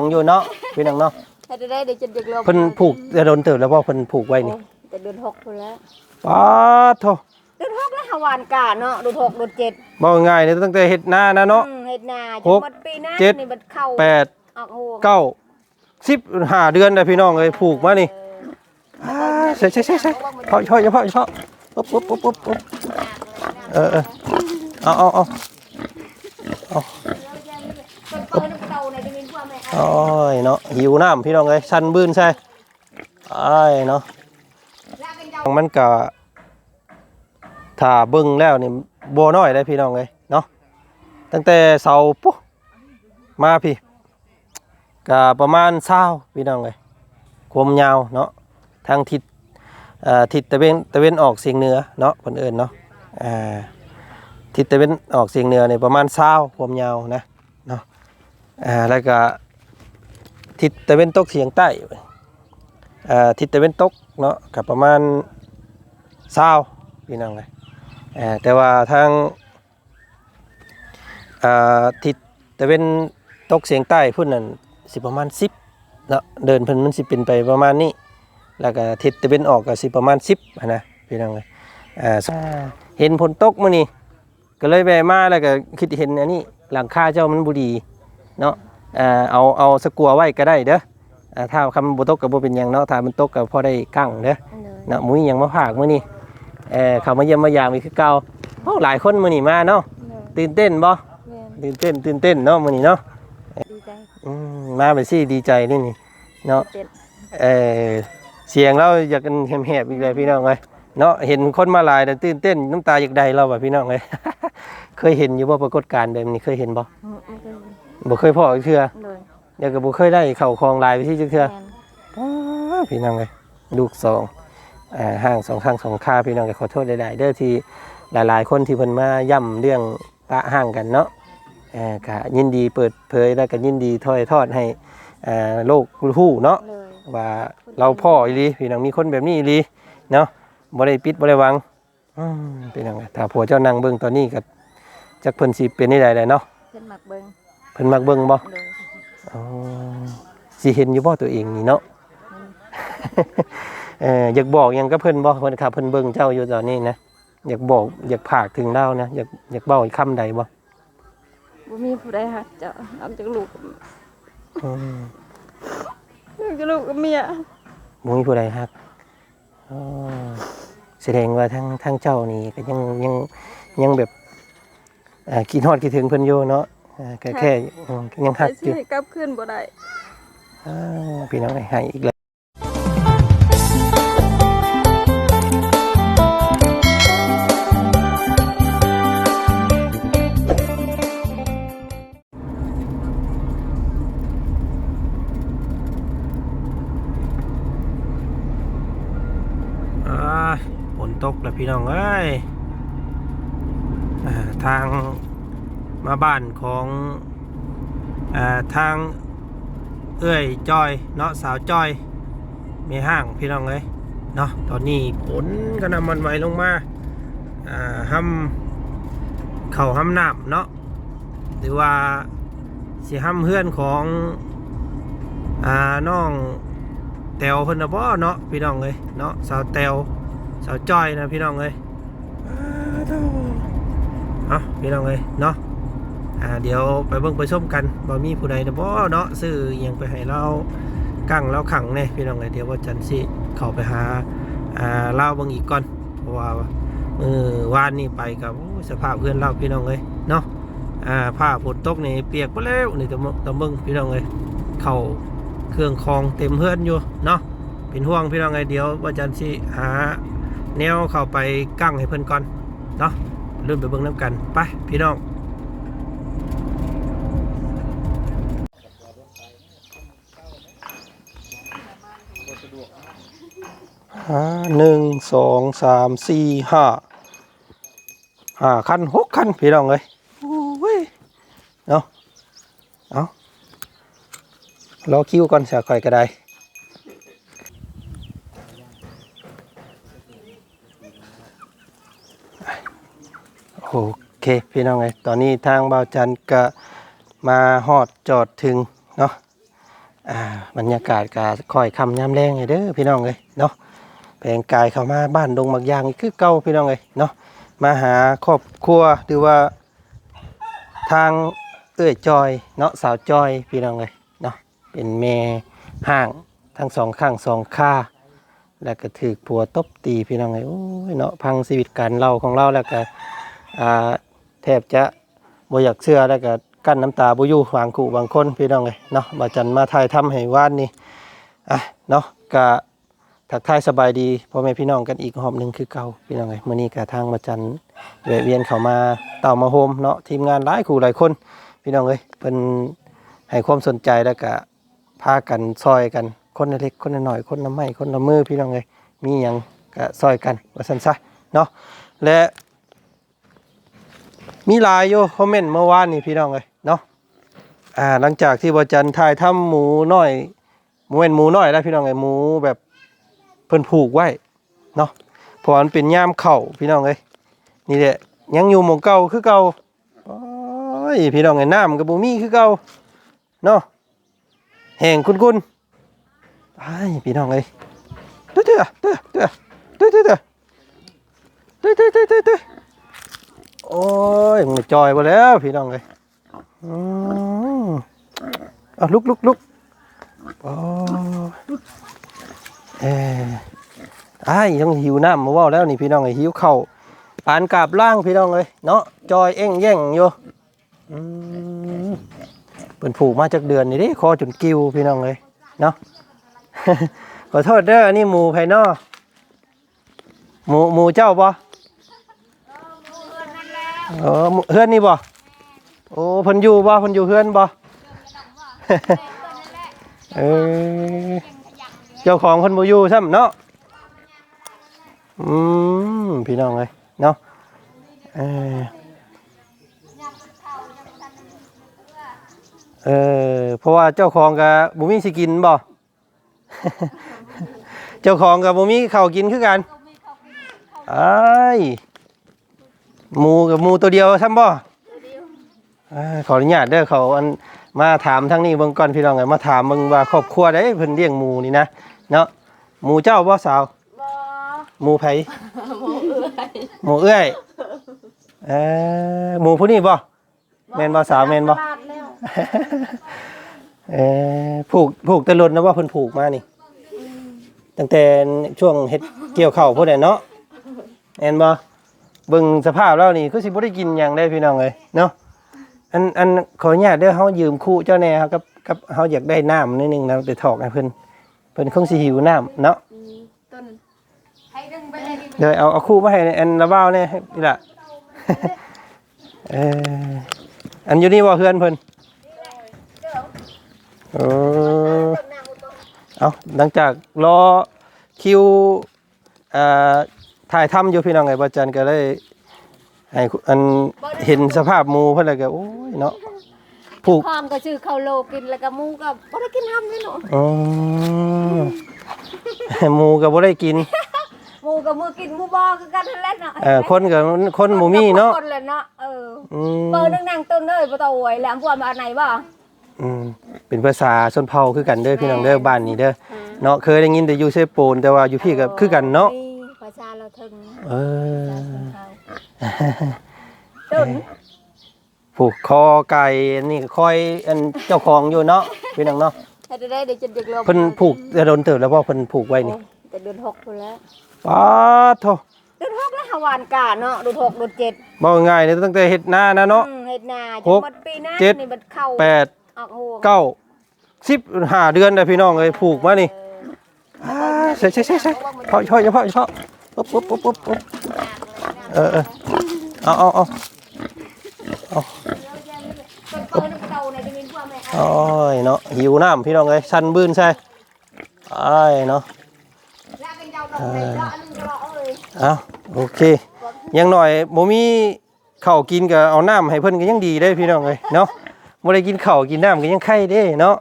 ของอยู่เนาะพี่น้องเนาะให้ได้เดี๋ยวจะดึกลมเพิ่นผูกจะโดนเติบแล้วบ่เพิ่นผูกไว้นี่โอ้แต่เดือนหกพุ่นแล้วป๊าดโธ่เดือนหกแล้วหาวานกาเนาะเดือนหกเดือนเจ็ดบ่ง่ายเลยตั้งแต่เฮ็ดนานะเนาะอืมเฮ็ดนาหจะกหมดปีหน้าเจ็ดนี่มันเข้าแปดออกหัวเก้าสิบห้าเดือนเลยพี่น้องเอ้ยผูกมานี่อ่าใช่ใช่ใช่ใช่เพาะช่อยเฉพาะเฉพาะปุ๊บปุ๊บปุ๊บปุ๊บปุ๊บเออเออเอาเอาเอาเปิดน้ำเตาในจะมีพวกแม่ โอ้ยเนาะหิวน้ำพี่น้องเอ้ยชันบื้นใช่ไอ้ายเนาะแล้วเป็นเจ้ามันก็ถ้าเบิ่งแล้วนี่บ่น้อยเลยพี่น้องเอ้ยเนาะตั้งแต่เสาปุ๊มาพี่ก็ประมาณ20พี่น้องเอ้ยความยาวเนาะทางทิศทิศตะเวนตะเวนออกเฉียงเหนือเนาะเพิ่นเอิ้นเนาะอ่าทิศตะเวนออกเฉียงเหนือนี่ประมาณ20ความยาวนะเนาะอ่าแล้วก็ ทิศตะเวนตกเฉียงใต้ทิศตะเวนตกเนาะก็ประมาณ20พี่น้องเอ้ยแต่ว่าทางทิศตะเวนตกเฉียงใต้พุ่นนั่นสิประมาณ10เนาะเดินเพิ่นมันสิเป็นไปประมาณนี้แล้วก็ทิศตะเวนออกก็สิประมาณ10หั้นะพี่น้องเอ้ยเห็นฝนตกมื้อนี้ก็เลยแวมาแล้วก็คิดเห็นอันนี้หลังคาเจ้ามันบ่ดีเนาะ เอาเอาสกัวไว้ก็ได้เด้ออ่าถ้าคำบ่ตกก็บ่เป็นหยังเนาะถ้ามันตกก็พอได้กั้งเด้อเนาะมุ้ยยังมาผากมื้อนี้เออเขามาเยี่ยมมายามอีกคือเก่าโอ้หลายคนมื้อนี้มาเนาะตื่นเต้นบ่แม่ตื่นเต้นตื่นเต้นเนาะมื้อนี้เนาะดีใจอืมมาไปสิดีใจนี่นี่เนาะเจ็ดเออเสียงเราอยากกันแหบๆอีกเลยพี่น้องเอ้ยเนาะเห็นคนมาหลายแต่ตื่นเต้นน้ำตาอยากใดเราว่ะพี่น้องเอ้ยเคยเห็นอยู่บ่ปรากฏการณ์แบบนี้เคยเห็นบ่อืมมันก็ บ่เคยพออีกเทื่อเลยเดี๋ยวก็บ่เคยได้เข้าคลองลายไปที่จักเทื่อแม่นอ้าพี่น้องเลยลูกสองอ่าห้างสองข้างสองค่าพี่น้องเลยขอโทษหลายๆเด้อที่หลายๆ คนที่เพิ่นมาย่ำเรื่องปะห้างกันเนาะเอ่อกะยินดีเปิดเผยแล้วก็ยินดีถ้อยทอดให้อ่าโลกรู้เนาะ เลย ว่าเราพ่ออีหลีพี่น้องมีคนแบบนี้อีหลีเนาะบ่ได้ปิดบ่ได้หวังอืมพี่น้องเอ้ยถ้าผัวเจ้านั่งเบิ่งตอนนี้ก็จักเพิ่นสิเป็นได้ใดเลยเนาะ เพิ่นมักเบิ่ง เพิ่นมักเบิ่งบ่เลยอ๋อสิเห็นอยู่บ่ตัวเองนี่เนาะ เอออยากบอกหยังก็เพิ่นบอกเพิ่นครับเพิ่นเบิ่งเจ้าอยู่ตอนนี้นะ อยากบอกอยากผากถึงเล่านะ อยากอยากเบ้าอีกคำใดบ่บ่มีผู้ใดฮักเจ้าออกจากลูกกับอืมออกจากลูกกับเมียบ่มีผู้ใดฮักอ๋อแสดงว่าทั้งทั้งเจ้านี่ก็ยังยังยังแบบอ่าคิดฮอดคิดถึงเพิ่นอยู่เนาะอ่า แค่แค่อืมยังฮักอยู่กลับคืนบ่ได้อ่าพี่น้องให้ให้อีกแล้วอ่าฝนตกแล้วพี่น้องเอ้ยอ่าทาง มาบ้านของอ่าทางเอ้ยจอยเนาะสาวจอยมีห้างพี่น้องเลยเนาะตอนนี้ฝนก็นำมันไหวลงมาอ่าห้ำเข่าห้ำน้ำเนาะหรือว่าสิห้ำเพื่อนของอ่าน้องแตวเพิ่นนะบ่เนาะพี่น้องเลยเนาะสาวแตวสาวจอยนะพี่น้องเลยอ่าเด้อเอาพี่น้องเลยเนาะ อ่าเดี๋ยวไปเบิ่งไปชมกันบ่มีผู้ใดนะบ่เนาะซื้ออยังไปให้เรากั้งเราขังแน่พี่น้องเอ้ยเดี๋ยวว่าจันสิเข้าไปหาอ่าเล่าบิ่งอีกก่อนเพราะว่ามือวานนี่ไปกับสภาพเพื่อนเราพี่น้องเอ้ยเนาะอ่าผ้าฝนตกนี่เปียกไปแล้วนี่ตะมตะเบิ่งพี่น้องเอ้ยเข้าเครื่องคองเต็มเฮือนอยู่เนาะเป็นห่วงพี่น้องเอ้ยเดี๋ยวว่าจันสิหาแนวเข้าไปกั้งให้เพิ่อนก่อนเนาะริ่มไปเบิ่งน้ำกันไปพี่น้อง หาหนึ่งสองสามสี่ห้าห้าคันหกคันพี่น้องเลยโอ้ยเนาะเอารอคิวก่อนเสียค่อยก็ได้โอเคพี่น้องเลยตอนนี้ทางบ่าวจันก็มาฮอดจอดถึงเนาะอ่าบรรยากาศกาค่อยคำยามแรงไงเด้อพี่น้องเลยเนาะ แปลงกายเข้ามาบ้านดงมักยางอีกคือเก่าพี่น้องเลยเนาะมาหาครอบครัวหรือว่าทางเอื้อยจอยเนาะสาวจอยพี่น้องเลยเนาะเป็นแม่ห้างทั้งสองข้างสองข้าแล้วก็ถือผัวตบตีพี่น้องเลยโอ้ยเนาะพังชีวิตการเล่าของเราแล้วก็อ่าแทบจะบ่อยากเชื่อแล้วก็กั้นน้ำตาบ่อยู่บางคู่บางคนพี่น้องเลยเนาะมาจันมาถ่ายทำให้ว่านนี่อะเนาะก็ ทักทายสบายดีพ่อแม่พี่น้องกันอีกรอบหนึ่งคือเก่าพี่น้องเลยมื้อนี้ก็ทางมาจันแวะเวียนเข้ามาเต่ามาโฮมเนาะทีมงานหลายคู่หลายคน พี่น้องเอ้ยเพิ่นให้ความสนใจแล้วก็พากันซอยกันคนละเล็กคนละหน่อยคนละไม้คนละมือพี่น้องเอ้ยมีหยังก็ซอยกันว่าซั่นซะเนาะและ มีหลายอยู่คอมเมนต์เมื่อวานนี่พี่น้องเอ้ยเนาะอ่าหลังจากที่บ่จันถ่ายทำหมูน้อยหมูเป็นหมูน้อยแล้วพี่น้องเอ้ยหมูแบบ เพิ่นผูกไว้เนาะเพราะมันเป็นย่ามเข้าพี่น้องเอ้ยนี่แหละยังอยู่หมองเก่าคือเก่าโอ้ยพี่น้องไอ้น้ำกับบุมีคือเก่าเนาะแห่งคุณคุณไอ้พี่น้องเอ้ยเด้อเด้อเด้อเด้อเด้อเด้อเด้อเด้อเด้อเด้อเตื้อโอ้ยมันจอยไปแล้วพี่น้องเอ้ยอืมเอาลุกลุกลุกโอ้ เออไอ้ายยังหิวน้ำมาว่าแล้วนี่พี่น้องไอ้หิวเข่าปานกาบล่างพี่น้องเลยเนาะจอยเอ็งแย่งอยู่เป็นผูกมาจากเดือนนี่ดิคอจนกิ้วพี่น้องเลยเนาะขอโทษเด้ออันนี่หมูภายนอกหมูหมูเจ้าบ่เออเฮือนนี่บ่โอ้พิ่นอยู่บ่พิ่นอยู่เฮือนบ่เออ เจ้าของเพิ่นบ่อยู่ซ้ำเนาะอืมพี่น้องเลยเนาะเออเออเพราะว่าเจ้าของกับบุมีสิกินบ่เจ้าของกับบุมีเขากินคือกันไอ้ยหมูกับหมูตัวเดียวทำบ่ขออนุญาตเด้อเขาอัน มาถามทั้งนี้เบิ่งก่อนพี่น้องไงมาถามเบิ่งว่าครอบครัวได้เพิ่นเลี้ยงหมูนี่นะเนาะหมูเจ้าบ่สาวบ่หมูไผหมูเอื้อยหมูเอื้อยเออหมูผู้นี้บ่แม่นบ่สาวแม่นบ่ตลาดแล้วเออผูกผูกแตะลนนะว่าเพิ่นผูกมานี่ ตั้งแต่ช่วงเฮ็ดเกี่ยวข้าวพุ่นน่ะเนาะแม่นบ่เบิ่งสภาพแล้วนี่คือสิบ่ได้กินหยังได้พี่น้องเอ้ยเนาะ อันอันขออนุญาตเด้อเฮายืมคู่เจ้าแหน่ครับกับกับเฮาอยากได้น้ำนิดนึงนะไปถอกให้เพิ่นเพิ่นคงสิหิวน้ำเนาะอืมต้นให้ดึงไปเลยดิเดี๋ยวเอาเอาคู่มาให้อันละบ้าวเนี่ยนี่ล่ะเอออันอยู่นี่บ่เพื่อนเพิ่นเออเอาหลังจากรอคิวเอ่อถ่ายทำอยู่พี่น้องไงบ่จันก็เลย ให้คุณอันเห็นสภาพหมูเพิ่นแล้วก็โอ้ยเนาะผูกพร้อมก็ชื่อข้าวโลกินแล้วก็หมูก็บ่ได้กินห้ำเลยหนูอ๋อหมูก็บ่ได้กิน หมูกับมือกินหมูบอคือกันนั่นแหละเนาะเอ่อคนกับคนหมูมี่เนาะคนเลยเนาะเอออืมเปิดนั่งๆต้นเลยบ่ต้องอวยแล้วพวกมาอันไหนบ่อืมเป็นภาษาชนเผ่าคือกันเด้อพี่น้องเด้อบ้านนี้เด้อเนาะเคยได้ยินแต่อยู่เซโปนแต่ว่าอยู่พี่ก็คือกันเนาะประชาเราถึงเออ ต้นผูกคอไก่อันนี้ก็คอยอันเจ้าของอยู่เนาะพี่น้องเนาะให้ได้เดี๋ยวจะดึกลงเพิ่นผูกจะโดนเติบแล้วบ่เพิ่นผูกไว้นี่แต่เดือนหกพุ่นแล้วป๊าดโธ่เดือนหกแล้วหาวานกาเนาะเดือนหกเดือนเจ็ดบ่ง่ายเลยตั้งแต่เฮ็ดนานะเนาะอืมเฮ็ดนาหจะกหมดปีหน้าเจ็ด นี่มันเข้าแปดออกหัวเก้าสิบห้าเดือนเลยพี่น้องเอ้ยผูกมานี่อ่าใช่ใช่ใช่ใช่เพาะช่อยเฉพาะเฉพาะปุ๊บปุ๊บปุ๊บปุ๊บปุ๊บ เออเออ เอาเอาเอาเปิดน้ำเตาโอ้ยเนาะหิวน้ำพี่น้องเอ้ยชันบื้นใช่ไอ้ยเนาะเอาะอันนึงก็รอเอ้ยเอาโอเคยังหน่อยบ่มีเข้ากินก็เอาน้ำให้เพิ่นก็ยังดีได้พี่น้องเอ้ยเนาะบ่ได้กินเข้ากินน้ำก็ยังไข่เด้เนาะ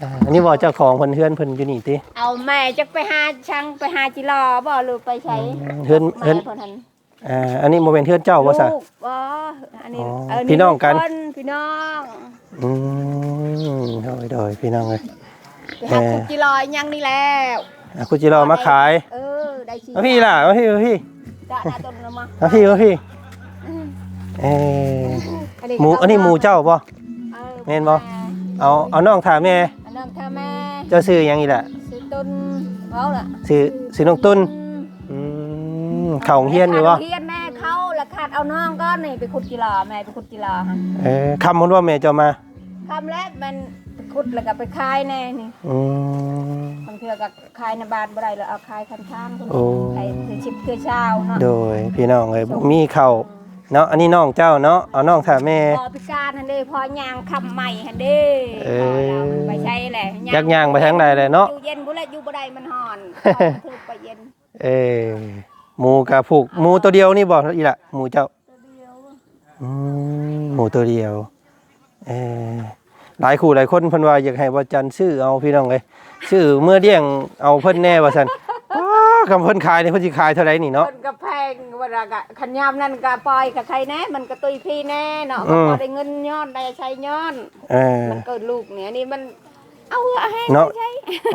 อ่าอันนี้บ่เจ้าของเพิ่นเฮือนเพิ่นอยู่นี่ติเอาแม่จะไปหาช่างไปหาจิรอบ่หรือไปใช้เฮือนเฮือนแม่พิ่นหั่นอ่าอันนี้โมเมนเทือนเจ้าว่าซะ ลูกบ่อันนี้อ๋อเออพี่น้องกัน คพี่น้องอืมยพี่น้องเลย ไปหาคุกจิลอยยังนี่แล้วอะคุณจิรอมาขายเออได้ชีมาพี่ล่ะมาพี่มาพี่จะได้ต้นละมามาพี่มาพี่เออหมูอันนี้หมูเจ้าป่ะออแม่นบ่ เอาเอาน้องถามแม่อั นนั้นถ้าแม่เจ้าซื้อหยังอีล่ะซื้อต้นเขาล่ะซื้อซื้อน้องตุ้นอืมเข่าโรงเฮียนอยู่ป่ะเฮียนแม่เขาแล้วขาดเอาน้องก็นี่ไปขุดกีฬาแม่ไปขุดกีฬาฮะเออคำมันว่าแม่เจ้ามาคำแรกมันไปขุดแล้วก็ไปขายแน่นี่อืม บางเทื่อก็ขายในบ้านบ่ได้แล้วเอาขายคันทางคนโอ้ไอ้คือชิบคือเช้าเนาะโดยพี่น้องเลยบ่มีเข่า เนาะอันนี้น้องเจ้าเนาะเอาน้องถามแม่ พอพิการหันเด้พอยางคำใหม่หันเด้เออพอเราไปใช้แหละยักย่างไปทางใดเลยเนาะ อยู่เย็นบ่เลยอยู่บ่ได้มันฮ้อนพอถือไปเย็นเออหมูกะผูกหมูตัวเดียวนี่บ่อีละหมูเจ้าตัวเดียวอืมหมูตัวเดียวเออหลายคู่หลายคนเพิ่นว่าอยากให้ว่าจันทร์ชื่อเอาพี่น้องเลยชื่อเมื่อเดี้ยงเอาเพิ่นแน่ว่าซั่นว้า คำเพิ่นขายนี่เพิ่นสิขายเท่าไหร่นี่เนาะ มันก็แพงว่าละกะขันยามนั่นก็ปล่อยกับใครแน่มันก็ตุยพี่แน่เนาะอืมพอได้เงินย้อนได้ใช้ย้อน เออ มันเกิดลูกเนี่ยนี่มันเอาอะให้เนาะ ใช้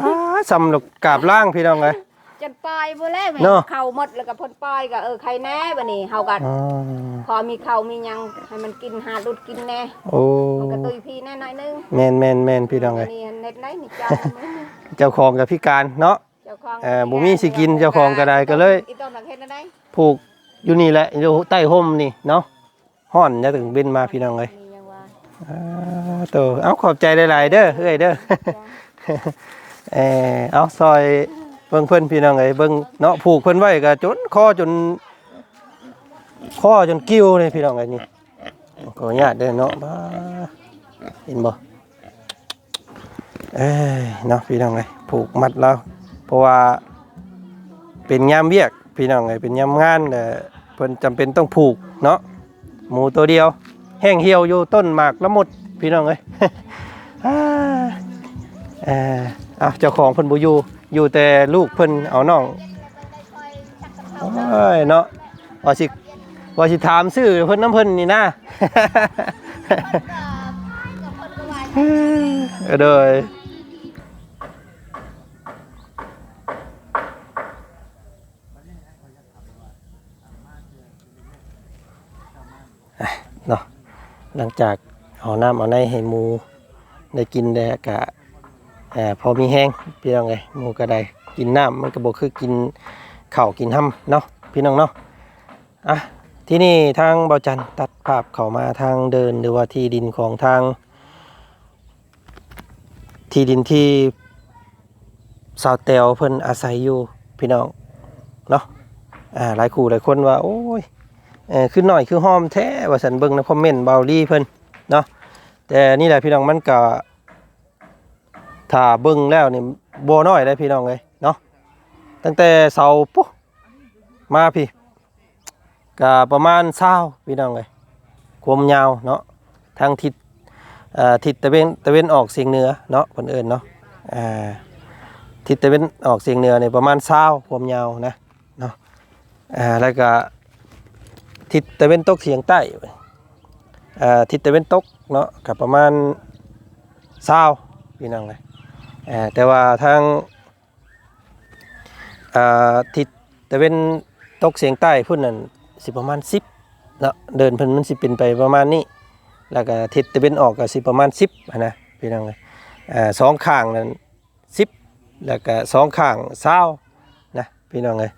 ว้าสำหรับกราบล่างพี่น้องเลย จนปล่อยบ่แล้วแม่เนาะ เข้าหมดแล้วก็เพ่นปล่อยก็เออใครแน่บัดนี้เฮาก็อ๋อพอมีข้าวมีหยังให้มันกินหาดุดกินแน่โอ้มันก็ตุยพี่แน่หน่อยนึงแม่นแม่นแม่นพี่น้องเลย นี่เน็ตได้นี่เจ้า เจ้าของกับพิการเนาะเจ้าของเอ่อบ่มีสิกินเจ้าของก็ได้ก็เลยอีต้นนักเฮ็ดได้ผูกอยู่นี่แหละอยู่ใต้ห่มนี่เนาะห่อนจะถึงบินมาพี่น้องเลยนี่ยังว่าอ่าโตเอาขอบใจหลายๆเด้อเอ้ยเด้อ เออเอาซอยเบิ่งเพิ่นพี่น้องเอ้ยเบิ่งเนาะผูกเพิ่นไว้ก็จนคอจนคอจนกิ้วเลยพี่น้องเอ้ยนี่ขออนุญาตเด้อเนาะบ้าเห็นบ่เอ้ยเนาะพี่น้องเอ้ยผูกมัดแล้ว เพราะว่าเป็นยามเวียก พี่น้องเอ้ยเป็นยามงานแต่เพิ่นจำเป็นต้องผูกเนาะหมูตัวเดียว แห้งเหี่ยวอยู่ต้นหมากละมุดพี่น้องเอ้ยอ่าเออเอาเจ้าของเพิ่นบ่อยู่อยู่แต่ลูกเพิ่นเอาน้องโอ้ยเนาะว่าสิว่าสิถามชื่อเพิ่นน้ำเพิ่นนี่นะเออเด้อเนาะ หลังจากเอาน้ำเอาในให้หมูได้กินแล้ก็เอ่อพอมีแห้งพี่น้องไงหมูก็ได้กินน้ำมันก็บ่คือกินเข้ากินห้ำเนาะพี่น้องเนาะอะที่นี่ทางเบาจันตัดภาพเข้ามาทางเดินหรือว่าที่ดินของทาง ที่ดินที่สาวแตวเพิ่นอาศัยอยู่พี่น้องเนาะอ่าหลายคู่หลายคนว่า โอ้ย เออคือหน่อยคือหอมแท้ว่าสันเบิงในคอมเมนต์เบาลี่เพิ่นเนาะแต่นี่แหละพี่น้องมันก็ถ้าเบิงแล้วนี่บ่น้อยเลยพี่น้องเลยเนาะตั้งแต่เสาปุ๊มาพี่ก็ประมาณ20พี่น้องเลยความยาวเนาะทางทิศอ่าทิศตะเวนตะเวนออกเสียงเหนือเนาะคนเอิญเนาะอ่าทิศตะเวนออกเสียงเหนือเนี่ยประมาณเศร้าความยาวนะเนาะแล้วก็ ทิศตะเวนตกเฉียงใต้อ่ทิศตะเวนตกเนาะกับประมาณเศร้าพี่น้องเลยแต่ว่าทางทิศตะเวนตกเฉียงใต้พุ่นนั่นสิประมาณสิบเนาะเดินเพิ่นมันสิเป็นไปประมาณนี้ แล้วก็ทิศตะเวนออกก็สิประมาณ10หั้นะพี่น้องเลยสองข้างนั้น10แล้วก็สองข้าง20นะพี่น้องเลย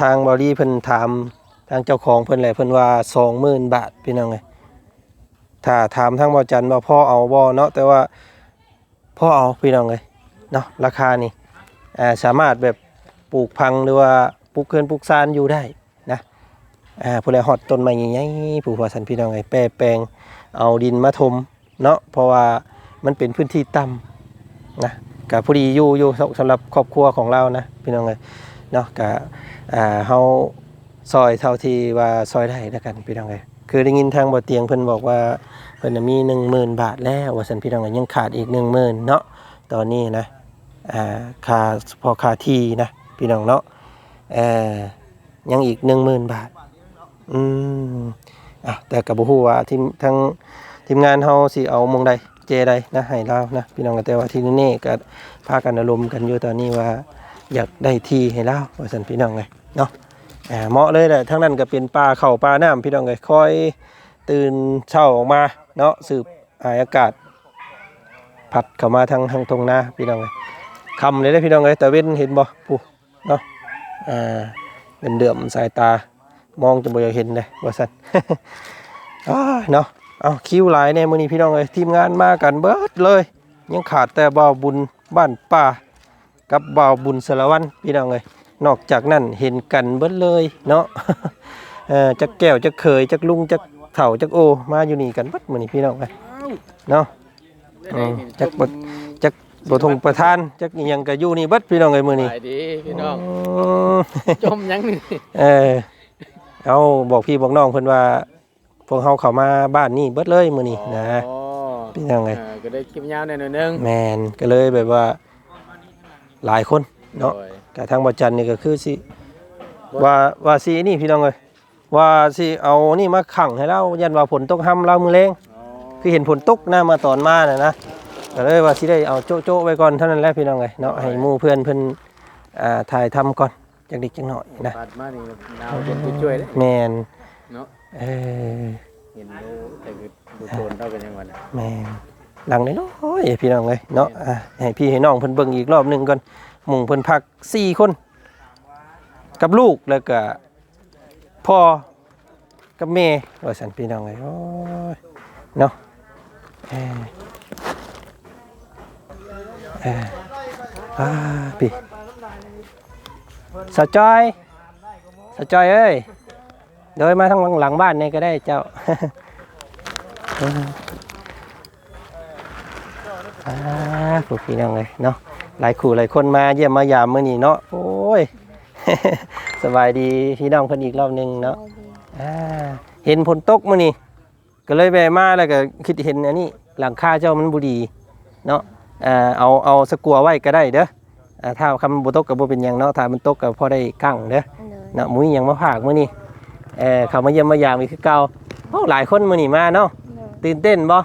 ทางบริเพิ่นถาม ทางเจ้าของเพิ่นแหละเพิ่นว่า20,000บาทพี่น้องเลยถ้าถามทางบ่จันว่าพ่อเอาบ่เนาะแต่ว่าพ่อเอาพี่น้องเลยเนาะราคานี่อ่าสามารถแบบปลูกพังหรือว่าปลูกเคือนปลูกซานอยู่ได้นะอ่าผู้ใดฮอดต้นไม้ใหญ่ๆผู้ว่าสันพี่น้องเลยแปรแปลงเอาดินมาถมเนาะเพราะว่ามันเป็นพื้นที่ต่ำนะกับพอดีอยู่อยู่สสำหรับครอบครัวของเรานะพี่น้องเลยเนาะกับอ่าเฮา ซอยเท่าที่ว่าซอยได้แล้วกันพี่น้องเลยคือได้ยินทางบ่เตียงเพิ่นบอกว่าเพิ่นน่ะมี10,000 บาทแล้วว่าซั่นพี่น้องเอ้ยยังขาดอีก10,000เนาะตอนนี้นะอ่าค่าพอค่าที่นะพี่น้องเนาะเอ่อยังอีก10,000 บาทอืมอะแต่กับบุฮูว่าทีมทางทีมงานเฮาสิเอามองใดเจใดนะให้เรานะพี่น้องก็แต่ว่าที่นี่ก็พากันอารมณ์กันอยู่ตอนนี้ว่าอยากได้ที่ให้เราว่าซั่นพี่น้องเลยเนาะ เหมาะเลยแหละทั้งนั้นก็เป็นป่าเข้าป่าน้ำพี่น้องเลยคอยตื่นเช้าออกมาเนาะสืบอายอากาศพัดเข้ามาทางทางตรงนาพี่น้องเลยคำเลยได้พี่น้องเลยแต่เว้นเห็นบ่ผู้เนาะอ่าเดือมๆสายตามองจะบ่อยากเห็นเลยว่าซั่นอ้าเนาะเอาคิวหลายเนี่ยมื้อนี้พี่น้องเอ้ยทีมงานมากันเบิดเลย ยังขาดแต่บ่าวบุญบ้านป่ากับบ่าวบุญสารวันพี่น้องเอ้ย นอกจากนั้นเห็นกันเบิดเลยเนาะเอ่อจักแก้วจักเคยจักลุงจักเฒ่าจักโอ มาอยู่นี่กันเบิดมื้อนี้พี่น้องเอ้ยเนาะอืมจักบ่จักบ่ทงประธานจักอิหยังก็อยู่นี่เบิดพี่น้องเอ้ยมื้อนี้ไปดีพี่น้องอืมจมยังนี่เออเอาบอกพี่บอกน้องเพิ่นว่าพวกเฮาเข้ามาบ้านนี่เบิดเลยมื้อนี้นะอ๋อพี่น้องเอ้ยอ่าก็ได้คลิปยาวหน่อยหนึงแมนก็เลยแบบว่าหลายคนเนาะโดย แต่ทางบ่จันนี่ก็คือสิว่าว่าสินี่พี่น้องเอ้ยว่าสิเอานี่มาขังให้เรายันว่าฝนตกห้ำเรามือแรงอ๋อคือเห็นฝนตกหน้ามาตอนมาน่ะนะก็เลยว่าสิได้เอาโจ๊ะโจ๊ะไว้ก่อนเท่านั้นแหละพี่น้องเอ้ยเนาะให้หมู่เพื่อนเพิ่นอ่าถ่ายทำก่อนจักเด็กจักหน่อยนะปัดมานี่หนาวจนจะช่วยเลยแมนเนาะเออเห็นดูแต่คือดูโซนเท่ากันยังวันน่ะแม่นหลังน้อยๆพี่น้องเลยเนาะอะให้พี่ให้น้องเพิ่นเบิ่งอีกรอบหนึงก่อน หมู่เพิ่นพักสี่คน กับลูกแล้วก็พ่อกับแม่ว่าสันพี่น้องเลยโอ้ยเนาะเออเอออ่าพี่สาวจอยสาวจอยเอ้ยเดินมาทางหลังบ้านนี่ก็ได้เจ้าอ่าพวกพี่น้องเลยเนาะ หลายคู่หลายคนมาเยี่ยมมายามมื้อนี้เนาะโอ้ย สบายดีพี่น้องเพิ่นอีกรอบหนึงเนาะอ่าเห็นฝนตกมื้อนี้ก็เลยแวะมาแล้วก็คิดเห็นอันนี้หลังคาเจ้ามันบ่ดีเนาะอ่าเอาเอาสกัวไว้ก็ได้เด้ออ่าถ้าคำบ่ตกก็บ่เป็นหยังเนาะถ้ามันตกก็พอได้กั้งเด้อเนาะมุ้ยยังมาผากมื้อนี้เออเขามาเยี่ยมมายามอีกคือเก่าโอ้หลายคนมื้อนี้มาเนาะตื่นเต้นบ่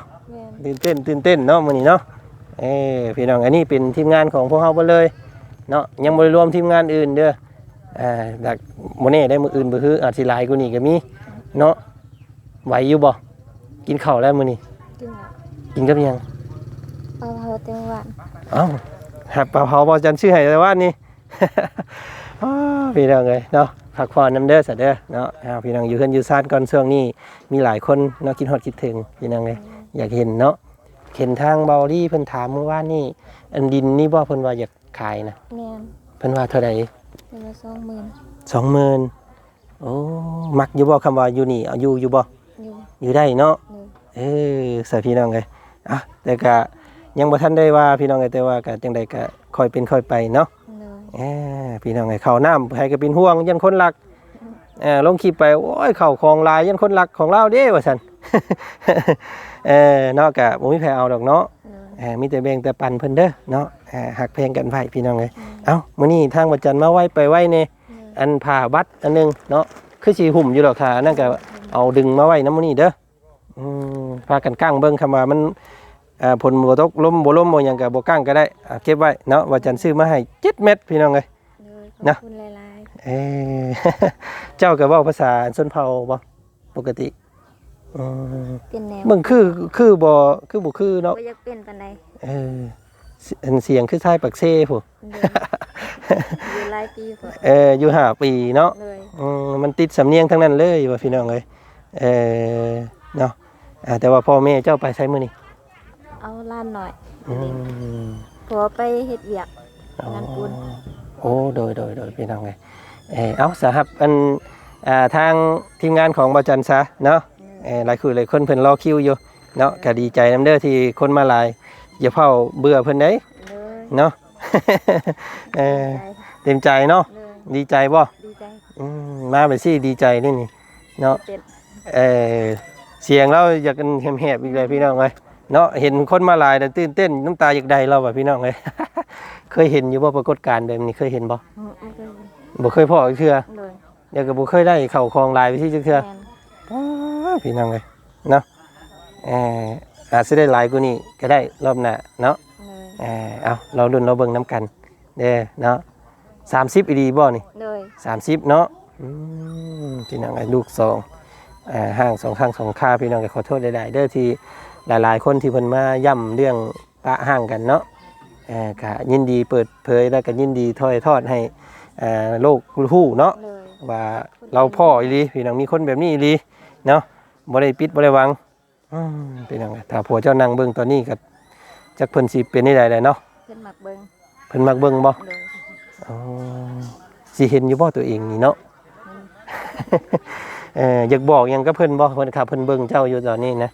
ตื่นเต้นตื่นเต้นเนาะมื้อนี้เนาะ เออพี่น้องอันนี้เป็นทีมงานของพวกเฮาเบิดเลยเนาะยังบ่ได้รวมทีมงานอื่นเด้ออ่าดักบ่แน่ได้มื้ออื่นบ่คืออาจสิหลายกว่านี้ก็มีเนาะไหวอยู่บ่กินข้าวแล้วมื้อนี้กินแล้วกินกับหยังเอาเผาเต็มวันเอ้าหับปลาเผาบ่จันชื่อให้แต่ว่านี่อ้าวพี่น้องเอ้ยเนาะพักผ่อนนํเด้อซะเด้อเนาะอ้าวพี่น้องอยู่เฮือนอยู่ซ่านก่อนช่วงนี้มีหลายคนเนาะคิดฮอดคิดถึงพี่น้องเอ้ยอยากเห็นเนาะ เห็นทางเบาลี่เพิ่นถามเมื่อวานนี่อันดินนี่บ่เพิ่นว่าอยากขายนะแมนเพิ่นว่าเท่าใดเป็นละสองหมื่น20,000โอ้มักอยู่บ่คำว่าอยู่นี่เอาอยู่อยู่บ่อยู่อยู่ได้เนาะหนึ่งเออใส่พี่น้องเลยอะแต่ก็ยังบ่ทันได้ว่าพี่น้องเลยแต่ว่าก็จังใดก็ค่อยเป็นค่อยไปเนาะ เลยเออพี่น้องเลยเข้าน้ำให้ก็เป็นห่วงยันคนรักเออลงคลิปไปโอ้ยเข้าของหลายยันคนรักของเราเด้ว่าซั่น เออเนาะก็บ่มีแพ้เอาดอกเนาะเลยเออมีแต่แบ่งแต่ปันเพิ่นเด้อเนาะเออหักแพงกันไว้พี่น้องเลยเอ้ามื้อนี้ทางวัดจันทร์มาไว้ไปไว้แน่เลยอันผ่าบัตรอันหนึงเนาะคือสิหุ่มอยู่ดอกค่ะนั่นก็เอาดึงมาไว้นำมื้อนี้เด้ออืมพากันกั้งเบิ่งคำว่ามันอ่าผลบ่ตกลมบ่ลมบ่หยังก็บ่กั้งก็ได้อ่าเก็บไว้เนาะว่าจันซื้อมาให้7เม็ดพี่น้องเอ้ยเลยขนะอบคุณหลายเอ้ยเจ้าก็เว้าภาษาชนเผ่าบ่ปกติอืมๆ เป็นแนวเบิ่งคือคือบ่คือบ่คือเนาะบ่อยากเป็นปานใดเออเสียอันเสียงคือทายปักเซ่พุ่นเลยอยู่หลายปีพอเอออยู่ห้าปีเนาะเลยอืมมันติดสำเนียงทั้งนั้นเลยว่าพี่น้องเลยเออเนาะอ่าแต่ว่าพ่อแม่เจ้าไปใช้มือนี่เอาล้านหน่อยอืมพอไปเฮ็ดเวียกงานบุญโอ้โดยโดยโดยพี่น้องเลยเออเอาสาหับอันอ่าทางทีมงานของบาจันซะเนาะเออ หลายคือหลายคนเพิ่นรอคิวอยู่เนาะก็ดีใจน้ำเด้อที่คนมาหลายอย่าเผาเบื่อเพิ่นได้เลยเนาะเออใจเต็มใจเนาะเลยดีใจบ่ดีใจอืมมาไปสิดีใจนี่นี่เนาะเป็นเออเสียงเราอยากกันแหบๆอีกเลยพี่น้องเลยเนาะเห็นคนมาหลายแต่ตื่นเต้นน้ำตาอยากใดเราแบบพี่น้องเลยเคยเห็นอยู่บ่ปรากฏการณ์แบบนี้เคยเห็นบ่อืมมันก็บ่เคยพออีกเทื่อเลยเดี๋ยวก็บ่เคยได้เข้าคลองลายไปที่จักเทื่อแมนอ้าว พี่น้องเลยเนาะเอออาจจะได้หลายกว่านี้ก็ได้รอบหน้าเนาะเลยเออเอาเราดุนเราเบิ่งน้ำกันเด้อเนาะสามสิบอีดีบ่นี่เลยสามสิบเนาะอืมพี่น้องไอ้ลูกสองอ่าห้างสองข้างสองขาพี่น้องก็ขอโทษหลายๆเด้อที่หลาย ๆ คนที่เพิ่นมาย่ำเรื่องปะห้างกันเนาะเออก็ยินดีเปิดเผยแล้วก็ยินดีถอยทอดให้อ่าโลกรู้เนาะเลยว่าเราพ่ออีหลีพี่น้องมีคนแบบนี้อีหลีเนาะ บ่ได้ปิดบ่ได้หวังอืมพี่น้องถ้าผัวเจ้านั่งเบิ่งตอนนี้ก็จักเพิ่นสิเป็นได้ใดๆเนาะเพิ่นมักเบิ่งเพิ่นมักเบิ่งบ่เลยอ๋อสิเห็นอยู่บ่ตัวเองนี่เนาะเอออยากบอกหยังกับเพิ่นบ่เพิ่นครับเพิ่นเบิ่งเจ้าอยู่ตอนนี้นะ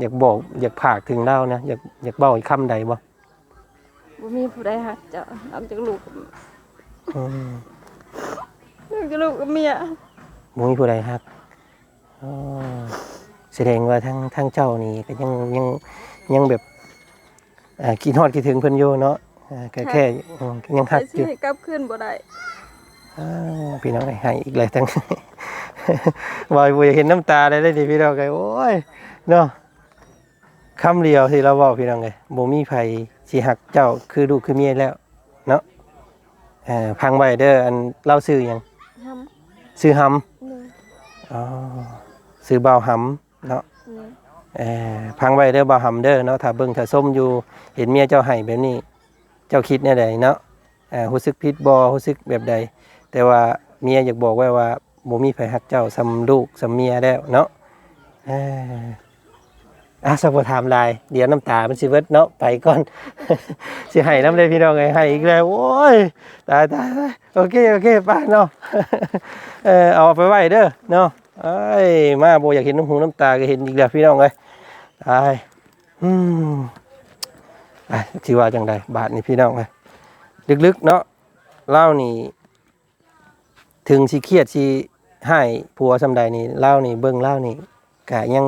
อยากบอกอยากผากถึงเรานะอยากอยากเว้าอีกคำใดบ่บ่มีผู้ใดฮักเจ้านอกจากลูกกับอืมนอกจากลูกกับเมียบ่มีผู้ใดฮักอ๋อ แสดงว่าทั้งทั้งเจ้านี่ก็ยังยังยังแบบอ่าคิดฮอดคิดถึงเพิ่นอยู่เนาะอ่าก็แค่อืมยังฮักอยู่ให้กลับคืนบ่ได้อ้าวพี่น้องให้อีกเลยทั้งวายบุยเห็นน้ำตาได้เลยดิพี่น้องไงโอ้ยเนาะคำเดียวที่เราบอกพี่น้องไงบ่มีไผสิหักเจ้าคือลูกคือเมียแล้วเนาะเอ่อพังไว้เด้ออันเล่าซื้อหยังทำซื้อหเลยำอ๋อ ซื้อเบาวหำเนาะเลยเอ่อพังไว้เด้อบ่าวหำเด้อเนาะถ้าเบิ่งถ้าส้มอยู่เห็นเมียเจ้าให้แบบนี้ เจ้าคิดแน่ใดเนาะอ่ารู้สึกผิดบ่รู้สึกแบบใด แต่ว่าเมียอยากบอกไว้ว่าบ่มีไผฮักเจ้าซ้ำลูกซ้ำเมียแล้วเนาะเอ่ออะสักบ่ถามหลาย เดี๋ยวน้ำตามันสิเบิดเนาะไปก่อน สิให้น้ำเลยพี่น้องไงให้อีกแล้วโอ้ยตายตายตายโอเคโอเคไปเนาะเออเอาไปไว้เด้อเนาะ เอ้มาโบอยากเห็นน้ำหูน้ำตาก็เห็นอีกแล้วพี่น้องเอ้ยตายอืมอะสิว่าจังใดบาทนี่พี่น้องเอ้ยลึกๆเนาะเล่านี่ ถึงสิเครียดสิให้ผัวสำใดนี่เล่านี่เบิ่งเล่านี่กะยัง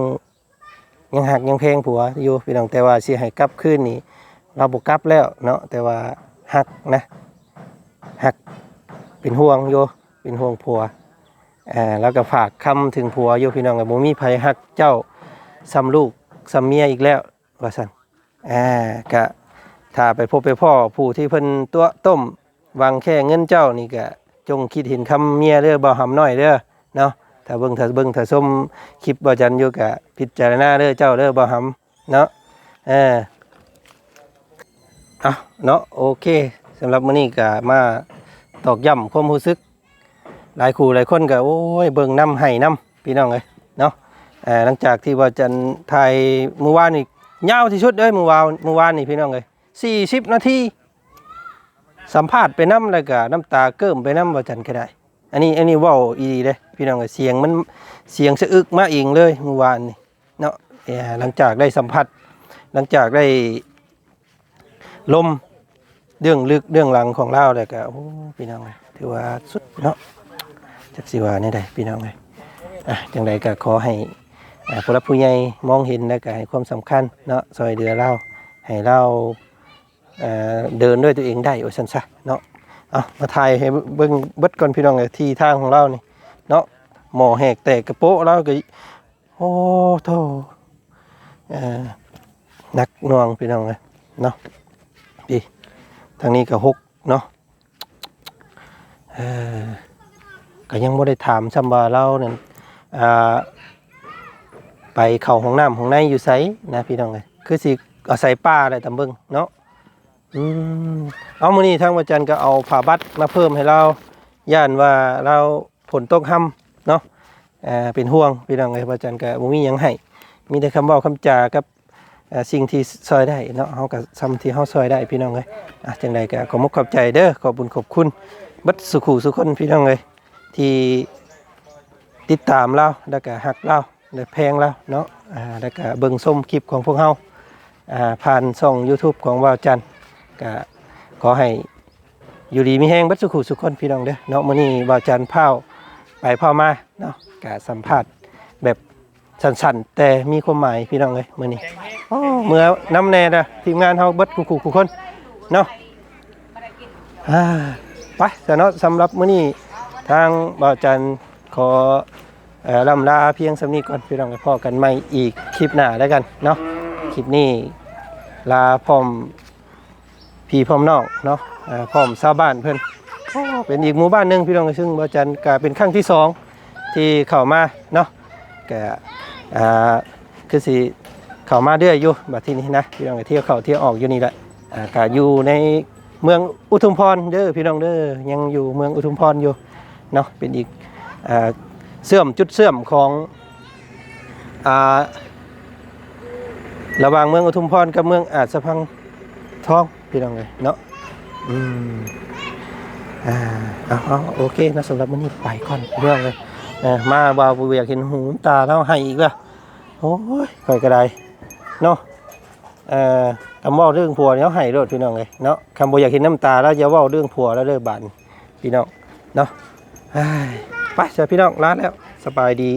ยังหักยังเพลงผัวอยู่พี่น้องแต่ว่าสิให้กลับคืนนี่ เราบ่กลับแล้วเนาะแต่ว่าหักนะหักเป็นห่วงอยู่เป็นห่วงผัว อ่าแล้วก็ฝากคำถึงผัวอยู่พี่น้องก็บ่มีไผหักเจ้าซ้ำลูกซ้ำเมียอีกแล้วว่าซั่นอ่ากะถ้าไปพบไปพ่อผู้ที่เพิ่นตัวต้มวางแค่เงินเจ้านี่ก็จงคิดเห็นคำเมียเด้อบ่หำน้อยเด้อเนาะถ้าเบิ่งถ้าเบิ่งถ้าส้มคลิปบ่จันอยู่กะพิจารณาเด้อเจ้าเด้อบ่หำเนาะเออเอาเนาะโอเคสำหรับมื้อนี้ก็มาตอกย้ำความรู้สึก หลายคู่หลายคนก็โอ้ยเบิ่งน้ำให้น้ำพี่น้องเอ้ยเนาะหลังจากที่ว่าจันถ่ายเมื่อวานนี่ยาวที่สุดเลยเมื่อวานเมื่อวานนี่พี่น้องเอ้ย40นาทีสัมภาษณ์ไปน้ำแล้วก็น้ำตาเกิ่มไปน้ำว่าจันก็ได้ อันนี้อันนี้ว้าอีดีเลยพี่น้องเอ้ยเสียงมันเสียงสะอึกมาเองเลยเมื่อวานนี่เนาะหลังจากได้สัมผัส หลังจากได้ลมเรื่องลึกเรื่องหลังของเล่าแล้วก็โอ้พี่น้องเอ้ยถือว่าสุดเนาะ จักสิว่าเนี่ยได้พี่น้องเลยอะจังใดก็ขอให้ผู้รับผู้ใหญ่มองเห็นแล้วก็ให้ความสำคัญเนาะซอยเดือเราให้เราเอ่อเดินด้วยตัวเองได้โอ้สันซะเนาะเอามาถ่ายให้เบิ่งเบิดก่อนพี่น้องเลยที่ทางของเรานี่เนาะหมอแหกแตกกระโปะเราก็โอ้โธ่เอ่อนักนวงพี่น้องเลยเนาะพี่ทางนี้ก็หกเนาะเออ ก็ยังไม่ได้ถามซ้ำว่าเราเนี่ยอ่าไปเข้าห้องน้ำห้องในอยู่ไสนะพี่น้องเลยคือสิอาศัยป้าอะไรตำเบิงเนาะอืมเอามื้อนี้ทางวัจันทร์ก็เอาผ้าบัตรมาเพิ่มให้เราย่านว่าเราผลตกห่ำเนาะเอ่อเป็นห่วงพี่น้องเอ้ยวัจันทร์ก็บ่มีหยังให้มีแต่คำเว้าคำจากับสิ่งที่ซอยได้เนาะเฮาก็ซ้ำที่เฮาซอยได้พี่น้องเอ้ยอะจังใดก็ขอมกขอบใจเด้อขอบุญขอบคุณบัดสุขุสุคนพี่น้องเอ้ย ที่ติดตามเราแล้วก็ฮักเราและแพงเราเนาะอ่าแล้วก็เบิ่งชมคลิปของพวกเฮาอ่าผ่านช่อง YouTube ของวาวจันทร์ก็ขอให้อยู่ดีมีแห้งบัดสุขุสุขคนพี่น้องเด้อเนาะมื้อนี้บ่าวจันทร์เผาไปเผามาเนาะก็สัมภาษณ์แบบสั้นๆแต่มีความหมายพี่น้องเลยมื้อนี้โอ้เมื่อน้ำแน่เด้อทีมงานเฮาเบิดคุๆทุกคนเนาะอ่าไปแต่เนาะสำหรับมื้อนี้ ทางบ่าวจันทร์ขอลำลาเพียงสำนีก่อนพี่น้องไปพอกันใหม่อีกคลิปหน้าแล้วกันเนาะคลิปนี้ลาพร้อมพี่พร้อมน้องเนาะอ่าพร้อมชาวบ้านเพิ่อ้เป็นอีกหมู่บ้านหนึ่งพี่น้องซึ่งบ่จันก็เป็นครั้งที่สองที่เข้ามาเนาะแกคือสิเข้ามาเรื่อยอยู่บัดที่นี้นะพี่น้องเที่ยวเข้าเที่ยวออกอยู่นี่แหละอาก็อยู่ในเมืองอุทุมพรเด้อพี่น้องเด้อยังอยู่เมืองอุทุมพรอยู่ เนาะเป็นอีกเสื่อมจุดเสื่อมของระหว่างเมืองอุทุมพรกับเมืองอาจสะพังทองพี่น้องเลยเนาะอืมอ่าเอาโอเคนะสำหรับวันนี้ไปก่อนเรื่องเลยมาบ่าวอยกเห็นหูตาแล้วให้อีกแล้วโอ้ยค่อยกระไดเนาะเอ่อคำว่าเรื่องผัวเนี่ยให้รถพี่น้องเลยเนาะคำบ่อยากเห็นน้ำตาแล้วอย่าว่าเรื่องผัวแล้วเด้อบานพี่น้องเนาะ ไปเจอพี่น้องร้านแล้วสบายดี